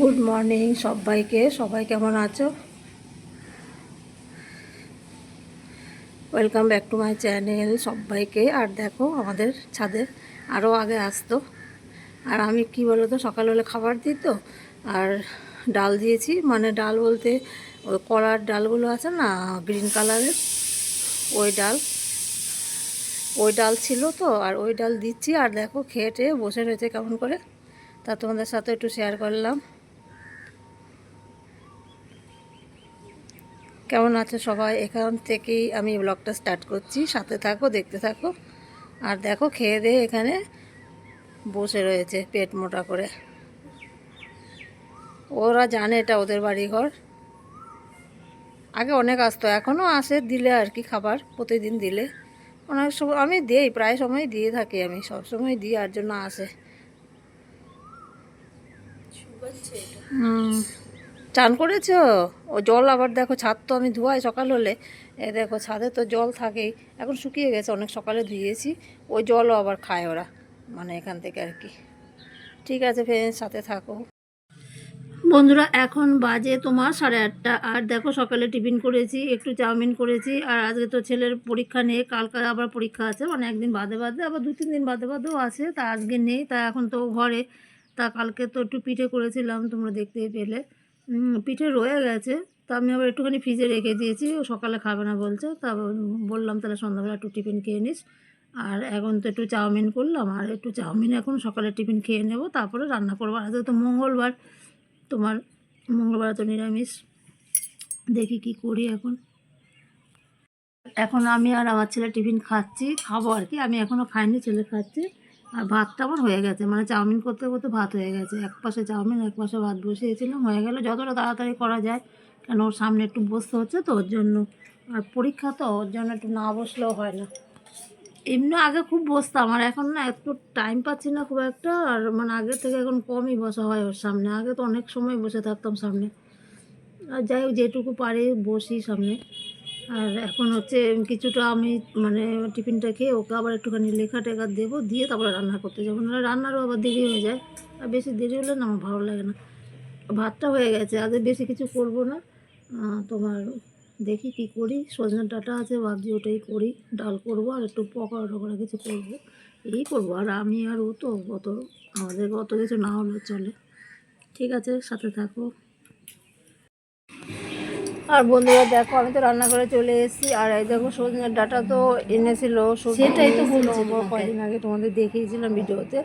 Good morning সবাইকে। সবাই কেমন আছো? Welcome back to my channel সবাইকে। আর দেখো, আমাদের ছাদে আরও আগে আসতো। আর আমি কি বলো তো সকাল হলে খাবার দিত, আর ডাল দিয়েছি। মানে ডাল বলতে, ওই কলার ডালগুলো আছে না গ্রিন কালারের ওই ডাল। ওই ডাল ছিল তো, আর ওই ডাল দিচ্ছি। আর দেখো, খেয়ে বসে রয়েছে কেমন করে। তা তোমাদের সাথে একটু শেয়ার করলাম। কেমন আছে সবাই? এখান থেকেই আমি ব্লগটা স্টার্ট করছি। সাথে থাকো দেখতে থাকো। আর দেখো খেয়ে দিয়ে এখানে বসে রয়েছে পেট মোটা করে। ওরা জানে এটা ওদের বাড়ি ঘর আগে অনেক আসতো এখনও আসে দিলে আর কি খাবার প্রতিদিন দিলে। অনেক সময় আমি দিই প্রায় সময় দিয়ে থাকি আমি সব সময় দিই আর জন্য আসে। হুম। চান করেছ? ও জল আবার দেখো, ছাদ তো আমি ধোয়াই সকাল হলে। এ দেখো, ছাদে তো জল থাকেই। এখন শুকিয়ে গেছে, অনেক সকালে ধুয়েছি। ওই জলও আবার খায় ওরা মানে এখান থেকে আর কি। ঠিক আছে ফ্রেন্ড সাথে থাকো। বন্ধুরা, এখন বাজে তোমার সাড়ে আটটা। আর দেখো, সকালে টিফিন করেছি, একটু চাউমিন করেছি। আর আজকে তো ছেলের পরীক্ষা নেই, কালকে আবার পরীক্ষা আছে। মানে একদিন বাদে বাদে, আবার দু, তিন দিন বাদে বাদেও আছে, তা আজকে নেই। তা এখন তো ঘরে, তা কালকে তো একটু পিঠে করেছিলাম, তোমরা দেখতেই পেলে। পিঠে রয়ে গেছে। তা আমি আবার একটুখানি ফ্রিজে রেখে দিয়েছি। ও সকালে খাবে না বলছে। তা বললাম, তাহলে সন্ধ্যাবেলা একটু টিফিন খেয়ে নিস। আর এখন তো একটু চাউমিন করলাম। আর একটু চাউমিন এখন সকালে টিফিন খেয়ে নেব। তারপরে রান্না করব। আজকে তো মঙ্গলবার। তোমার মঙ্গলবার তো নিরামিষ। দেখি কি করি এখন। এখন আমি আর আমার ছেলে টিফিন খাচ্ছি। খাব আর কি। আমি এখনও খাইনি, ছেলে খাচ্ছি। আর ভাতটা আমার হয়ে গেছে। মানে চাউমিন করতে করতে ভাত হয়ে গেছে। এক পাশে চাউমিন, এক পাশে ভাত বসিয়েছিলাম, হয়ে গেল। যতটা তাড়াতাড়ি করা যায়, কেন ওর সামনে একটু বসতে হচ্ছে তো ওর জন্য। আর পরীক্ষা তো, ওর জন্য একটু না বসলেও হয় না। এমনি আগে খুব বসতাম, আর এখন না একটু টাইম পাচ্ছি না খুব একটা। আর মানে আগের থেকে এখন কমই বসা হয় ওর সামনে। আগে তো অনেক সময় বসে থাকতাম সামনে। আর যাই হোক, যেটুকু পারি বসি সামনে। আর এখন হচ্ছে কিছুটা আমি মানে টিফিনটা খেয়ে ওকে আবার একটুখানি লেখা টেখা দেবো, দিয়ে তারপরে রান্না করতে যাব। না রান্নারও আবার দেরি হয়ে যায়। আর বেশি দেরি হলে না আমার ভালো লাগে না। ভাতটা হয়ে গেছে আগে বেশি কিছু করব না। তোমার দেখি কি করি। সজনে ডাটা আছে, ভাবছি ওটাই করি। ডাল করব আর একটু পকোড়া টকোড়া কিছু করব। এই করব। আর আমি আর ও তো অত আমাদের অত কিছু না হলেও চলে। ঠিক আছে, সাথে থাকো। আর বন্ধুরা দেখো আমি তো রান্না করে চলে এসেছি। আর এই দেখো সজনের ডাটা তো এনেছিল সেটাই তো বলছি কয়েকদিন আগে তোমাদের দেখিয়েছিলাম ভিডিওতে।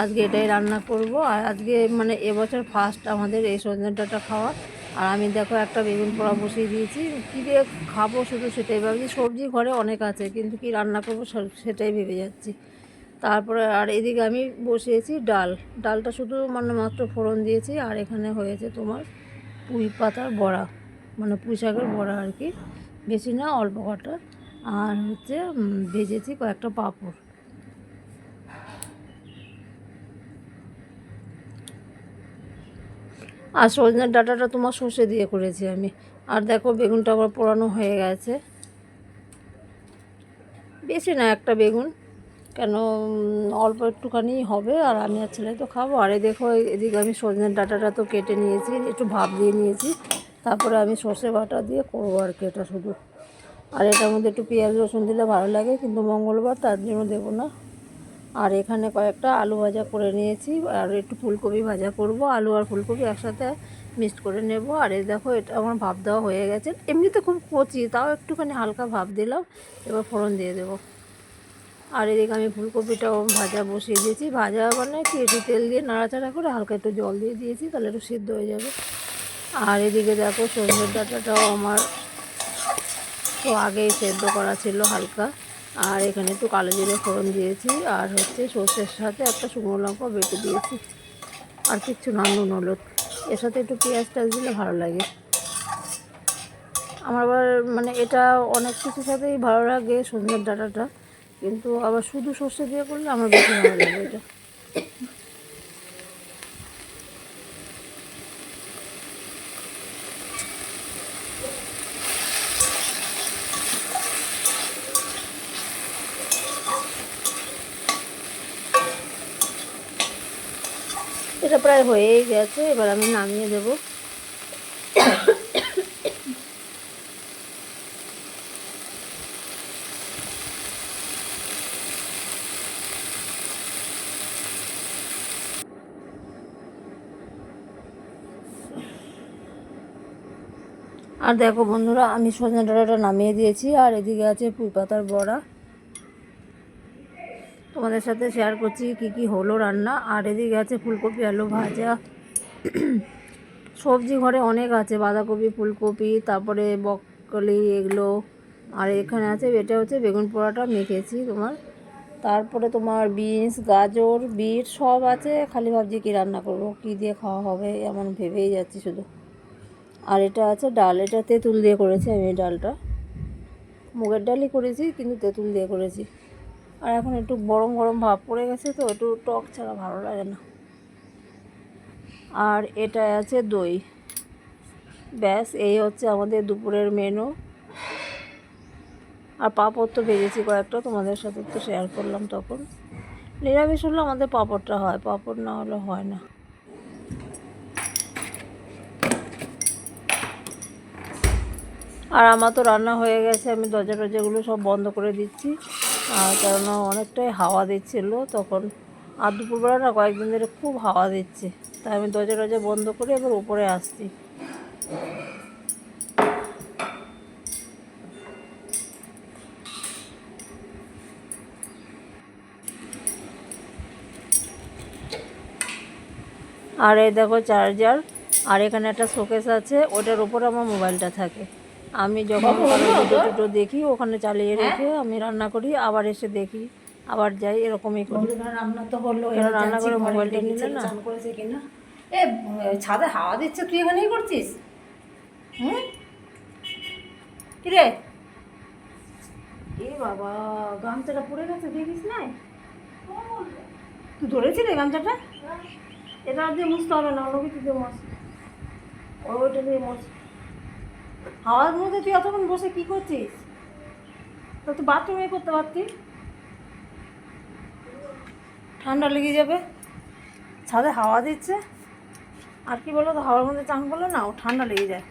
আজকে এটাই রান্না করব। আর আজকে মানে এবছর ফার্স্ট আমাদের এই সজনের ডাটা খাওয়া। আর আমি দেখো একটা বেগুন পোড়া বসিয়ে দিয়েছি। কী দিয়ে খাব শুধু সেটাই ভাবছি। সবজি ঘরে অনেক আছে কিন্তু কি রান্না করব সেটাই ভেবে যাচ্ছি। তারপরে আর এদিকে আমি বসিয়েছি ডাল। ডালটা শুধু মানে মাত্র ফোড়ন দিয়েছি। আর এখানে হয়েছে তোমার পুঁই পাতার বড়া। মানে পুঁই শাকের বড়া আর কি। বেশি না, অল্প কটা। আর হচ্ছে ভেজেছি কয়েকটা পাঁপড়। আর সজনের ডাটাটা তোমার সর্ষে দিয়ে করেছি আমি। আর দেখো, বেগুনটা আবার পোড়ানো হয়ে গেছে। বেশি না একটা বেগুন। কেন অল্প একটুখানি হবে, আর আমি আর ছেলে তো খাব। আর দেখো, এদিকে আমি সজনের ডাটাটা তো কেটে নিয়েছি, একটু ভাপ দিয়ে নিয়েছি। তারপরে আমি সর্ষে বাটা দিয়ে করব আর কি এটা শুধু। আর এটার মধ্যে একটু পেঁয়াজ রসুন দিলে ভালো লাগে, কিন্তু মঙ্গলবার তার জন্য দেবো না। আর এখানে কয়েকটা আলু ভাজা করে নিয়েছি, আর একটু ফুলকপি ভাজা করব। আলু আর ফুলকপি একসাথে মিক্সড করে নেব। আর এই দেখো, এটা আমার ভাব দেওয়া হয়ে গেছে। এমনিতে খুব কচি, তাও একটুখানি হালকা ভাব দিলাম, এবার ফোড়ন দিয়ে দেবো। আর এদিকে আমি ফুলকপিটাও ভাজা বসিয়ে দিয়েছি। ভাজা মানে কি, একটু তেল দিয়ে নাড়াচাড়া করে হালকা একটু জল দিয়ে দিয়েছি, তাহলে একটু সিদ্ধ হয়ে যাবে। আর এদিকে দেখো সন্ধ্যের ডাটাটাও আমার তো আগেই সেদ্ধ করা ছিল হালকা। আর এখানে একটু কালো জিরে ফোড়ন দিয়েছি, আর হচ্ছে সর্ষের সাথে একটা শুকনো লঙ্কা বেটে দিয়েছি। আর কিচ্ছু না, নুন, হলুদ। এর সাথে একটু পেঁয়াজ টাজ দিলে ভালো লাগে। আমার আবার মানে এটা অনেক কিছুর সাথেই ভালো লাগে সন্ধ্যের ডাটাটা, কিন্তু আবার শুধু সর্ষে দিয়ে করলে আমার বেশি ভালো লাগে এটা। এটা প্রায় হয়েই গেছে, এবার আমি নামিয়ে দেব। আর দেখো বন্ধুরা, আমি সজনে ডাঁটাটা নামিয়ে দিয়েছি, আর এদিকে আছে পুঁই পাতার বড়া। তোমাদের সাথে শেয়ার করছি কি কি হলো রান্না। আর এদিকে আছে ফুলকপি, আলু ভাজা। সবজি ঘরে অনেক আছে, বাঁধাকপি, ফুলকপি, তারপরে বকলি এগুলো। আর এখানে আছে, এটা হচ্ছে বেগুন পোড়াটা মেখেছি তোমার। তারপরে তোমার বিনস, গাজর, বিট সব আছে। খালি ভাবছি কি রান্না করব, কী দিয়ে খাওয়া হবে এমন ভেবেই যাচ্ছি শুধু। আর এটা আছে ডাল, এটা তেঁতুল দিয়ে করেছি আমি ডালটা। মুগের ডালই করেছি, কিন্তু তেঁতুল দিয়ে করেছি। আর এখন একটু গরম গরম ভাব পড়ে গেছে তো, একটু টক ছাড়া ভালো লাগে না। আর এটা আছে দই। ব্যাস, এই হচ্ছে আমাদের দুপুরের মেনু আর পাঁপড় তো ভেজেছি কয়েকটা, তোমাদের সাথে তো শেয়ার করলাম তখন। নিরামিষ হলে আমাদের পাঁপড়টা হয়, পাঁপড় না হলে হয় না। আর আমার তো রান্না হয়ে গেছে, আমি দরজা টরজাগুলো সব বন্ধ করে দিচ্ছি। কেননা অনেকটাই হাওয়া দিচ্ছিল, তখন আর দুপুরবেলা না কয়েকদিন ধরে খুব হাওয়া দিচ্ছে। তাই আমি দরজা টরজা বন্ধ করে এবার উপরে আসছি। আর এই দেখো চার্জার আর এখানে একটা শোকেস আছে, ওটার উপর আমার মোবাইলটা থাকে। আমি যখন দুটো টুটো দেখি ওখানে চালিয়ে রেখে আমি রান্না করি আবার এসে দেখি আবার যাই এরকমই করি। রান্না তো হলো রান্না করে মোবাইলটা নিলে না? করেছে কিনা। এ ছাদে হাওয়া দিচ্ছে তুই এখানেই করছিস? হুম? কিরে এ বাবা গামছাটা পড়ে গেছে দেখিস নাই? তুই ধরেছিলি গামছাটা? এটা দিয়ে মুছতে হবে না অন্য কিছু দিয়ে মশ ওইটা দিয়ে মশ হাওয়ার মধ্যে তুই এতক্ষণ বসে কি করছিস? তো তুই বাথরুমে করতে পারতি। ঠান্ডা লেগে যাবে। ছাদে হাওয়া দিচ্ছে। আর কি বলো তো হাওয়ার মধ্যে চান করলে না ও ঠান্ডা লেগে যায়।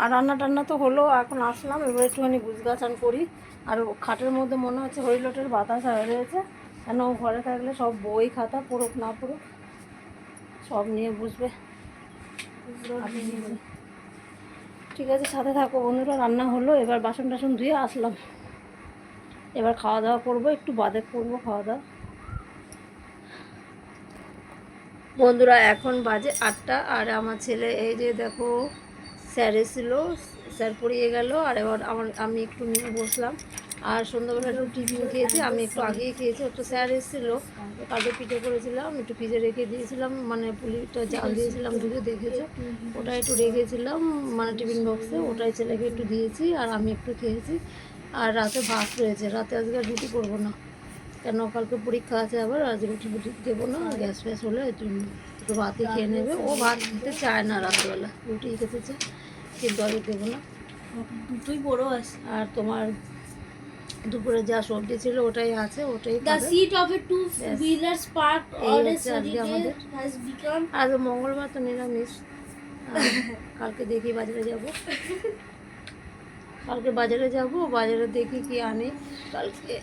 আর রান্না টান্না তো হলো এখন আসলাম এবার একটুখানি গুজগাছান করি। আর খাটের মধ্যে মনে হচ্ছে হরিলোটের বাতাস হয়ে রয়েছে। কেন ঘরে থাকলে সব বই খাতা পড়ুক না পড়ুক সব নিয়ে বুঝবে ঠিক আছে, সাথে থাকো বন্ধুরা, রান্না হলো, এবার বাসন টাসন ধুয়ে আসলাম। এবার খাওয়া দাওয়া করব, একটু বাদে করব খাওয়া দাওয়া। বন্ধুরা, এখন বাজে আটটা, আর আমার ছেলে এই যে দেখো, স্যার এসেছিল, স্যার পড়িয়ে গেল, আর এবার আমার আমি একটু নিয়ে বসলাম। আর সন্ধ্যাবেলা একটু টিফিন খেয়েছি আমি একটু আগেই খেয়েছি। একটু স্যার এসেছিল কালকে পিঠে করেছিলাম একটু পিঠে রেখে দিয়েছিলাম মানে পুলিটা জাল দিয়েছিলাম দুধে দেখেছে? ওটা একটু রেখেছিলাম মানে টিফিন বক্সে ওটাই ছেলেকে একটু দিয়েছি আর আমি একটু খেয়েছি। আর রাতে ভাত রয়েছে রাতে আজকে আর রুটি করব না। কেন কালকে পরীক্ষা আছে আবার আজ রুটি ফুটি দেবো না গ্যাস ফ্যাস হলে জন্য একটু ভাতই খেয়ে নেবে। ও ভাত খেতে চায় না রাত্রেবেলা রুটি খেতে চায় কিন্তু আমি দেবো না। দুটোই বড় আছে। আর তোমার দুপুরে যা সবজি ছিল ওটাই আছে ওটাই two-wheeler sparked এই on a হচ্ছে sunny আজকে day আমাদের। has become আজ মঙ্গলবার তো নিরামিষ। কালকে দেখি বাজারে যাব। কালকে বাজারে যাব বাজারে দেখি কি আনি। কালকে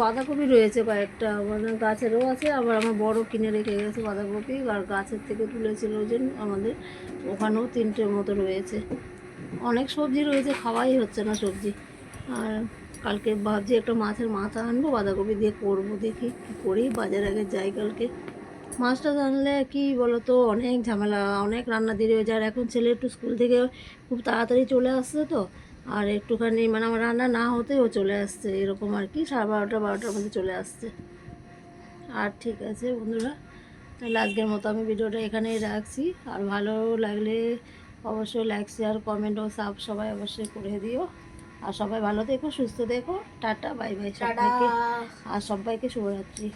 বাঁধাকপি রয়েছে কয়েকটা মানে গাছেরও আছে। আবার আমার বড় কিনে রেখে গেছে বাঁধাকপি আর গাছের থেকে তুলেছিল যে আমাদের ওখানেও তিনটের মতো রয়েছে। অনেক সবজি রয়েছে খাওয়াই হচ্ছে না সবজি। আর কালকে ভাবছি একটা মাছের মাথা আনব, বাঁধাকপি দিয়ে করব, দেখি কী করি, বাজার আগে যাই কালকে। মাছটা জানলে কি বলো তো অনেক ঝামেলা, অনেক রান্না দেরি হয়ে যায়। আর এখন ছেলে একটু স্কুল থেকে খুব তাড়াতাড়ি চলে আসছে তো, আর একটুখানি মানে আমার রান্না না হতেই ও চলে আসছে, এরকম আর কি, সাড়ে বারোটা, বারোটার মধ্যে চলে আসছে। আর ঠিক আছে বন্ধুরা, তাহলে আজকের মতো আমি ভিডিওটা এখানেই রাখছি। আর ভালো লাগলে অবশ্যই লাইক শেয়ার কমেন্ট ও সাব সবাই অবশ্যই করে দিও। আর সবাই ভালো দেখো সুস্থ দেখো টাটা বাই বাই সবাইকে। আর সবাইকে শুভরাত্রি।